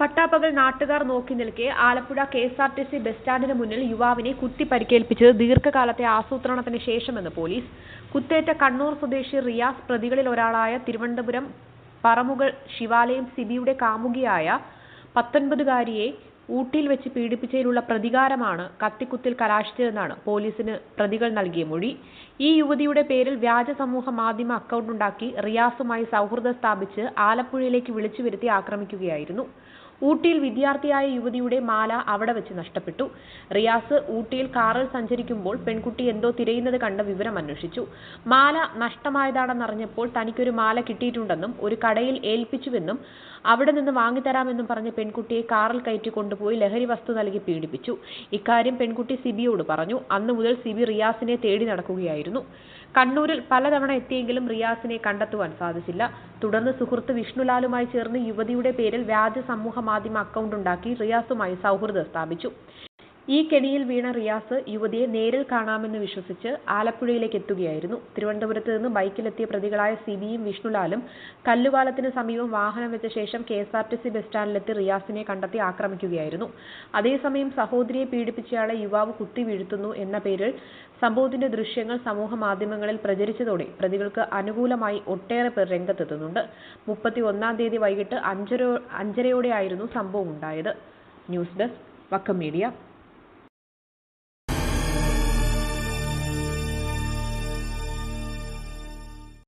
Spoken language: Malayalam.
പട്ടാപ്പകൽ നാട്ടുകാർ നോക്കി നിൽക്കെ Alappuzha K S R T C bus സ്റ്റാൻഡിന് മുന്നിൽ യുവാവിനെ കുത്തി പരിക്കേൽപ്പിച്ചത് ദീർഘകാലത്തെ ആസൂത്രണത്തിന് ശേഷമെന്ന് പോലീസ്. കുത്തേറ്റ കണ്ണൂർ സ്വദേശി റിയാസ് പ്രതികളിൽ ഒരാളായ തിരുവനന്തപുരം പറമുകൾ ശിവാലയം സിബിയുടെ കാമുകിയായ പത്തൊൻപതുകാരിയെ ഊട്ടിയിൽ വെച്ച് പീഡിപ്പിച്ചതിലുള്ള പ്രതികാരമാണ് കത്തിക്കുത്തിൽ കലാശിച്ചതെന്നാണ് പോലീസിന് പ്രതികൾ നൽകിയ മൊഴി. ഈ യുവതിയുടെ പേരിൽ വ്യാജ സമൂഹ മാധ്യമ അക്കൗണ്ട് ഉണ്ടാക്കി റിയാസുമായി സൗഹൃദം സ്ഥാപിച്ച് ആലപ്പുഴയിലേക്ക് വിളിച്ചു വരുത്തി ആക്രമിക്കുകയായിരുന്നു. ഊട്ടിയിൽ വിദ്യാർത്ഥിയായ യുവതിയുടെ മാല അവിടെ വെച്ച് നഷ്ടപ്പെട്ടു. റിയാസ് ഊട്ടിയിൽ കാറിൽ സഞ്ചരിക്കുമ്പോൾ പെൺകുട്ടി എന്തോ തിരയുന്നത് കണ്ട വിവരം അന്വേഷിച്ചു. മാല നഷ്ടമായതാണെന്നറിഞ്ഞപ്പോൾ തനിക്കൊരു മാല കിട്ടിയിട്ടുണ്ടെന്നും ഒരു കടയിൽ ഏൽപ്പിച്ചുവെന്നും അവിടെ നിന്ന് വാങ്ങിത്തരാമെന്നും പറഞ്ഞ് പെൺകുട്ടിയെ കാറിൽ കയറ്റി കൊണ്ടുപോയി ലഹരി വസ്തു നൽകി പീഡിപ്പിച്ചു. ഇക്കാര്യം പെൺകുട്ടി സിബിയോട് പറഞ്ഞു. അന്നു മുതൽ സിബി റിയാസിനെ തേടി നടക്കുകയായിരുന്നു. കണ്ണൂരിൽ പലതവണ എത്തിയെങ്കിലും റിയാസിനെ കണ്ടെത്തുവാൻ സാധിച്ചില്ല. തുടർന്ന് സുഹൃത്ത് വിഷ്ണുലാലുമായി ചേർന്ന് യുവതിയുടെ പേരിൽ വ്യാജ സമൂഹ മാധ്യമ അക്കൗണ്ട് ഉണ്ടാക്കി റിയാസുമായി സൗഹൃദം സ്ഥാപിച്ചു. ഈ കെണിയിൽ വീണ റിയാസ് യുവതിയെ നേരിൽ കാണാമെന്ന് വിശ്വസിച്ച് ആലപ്പുഴയിലേക്ക് എത്തുകയായിരുന്നു. തിരുവനന്തപുരത്ത് നിന്ന് ബൈക്കിലെത്തിയ പ്രതികളായ സിബിയും വിഷ്ണുലാലും കല്ലുപാലത്തിന് സമീപം വാഹനം വെച്ച ശേഷം K S R T C bus സ്റ്റാൻഡിലെത്തി റിയാസിനെ കണ്ടെത്തി ആക്രമിക്കുകയായിരുന്നു. അതേസമയം സഹോദരിയെ പീഡിപ്പിച്ചയാളെ യുവാവ് കുത്തി വീഴ്ത്തുന്നു എന്ന പേരിൽ സംഭവത്തിന്റെ ദൃശ്യങ്ങൾ സമൂഹ മാധ്യമങ്ങളിൽ പ്രചരിച്ചതോടെ പ്രതികൾക്ക് അനുകൂലമായി ഒട്ടേറെ പേർ രംഗത്തെത്തുന്നുണ്ട്. മുപ്പത്തി ഒന്നാം തീയതി വൈകിട്ട് അഞ്ചര അഞ്ചരയോടെയായിരുന്നു സംഭവം ഉണ്ടായത് ന്യൂസ് ഡെസ്ക് വക്കം മീഡിയ.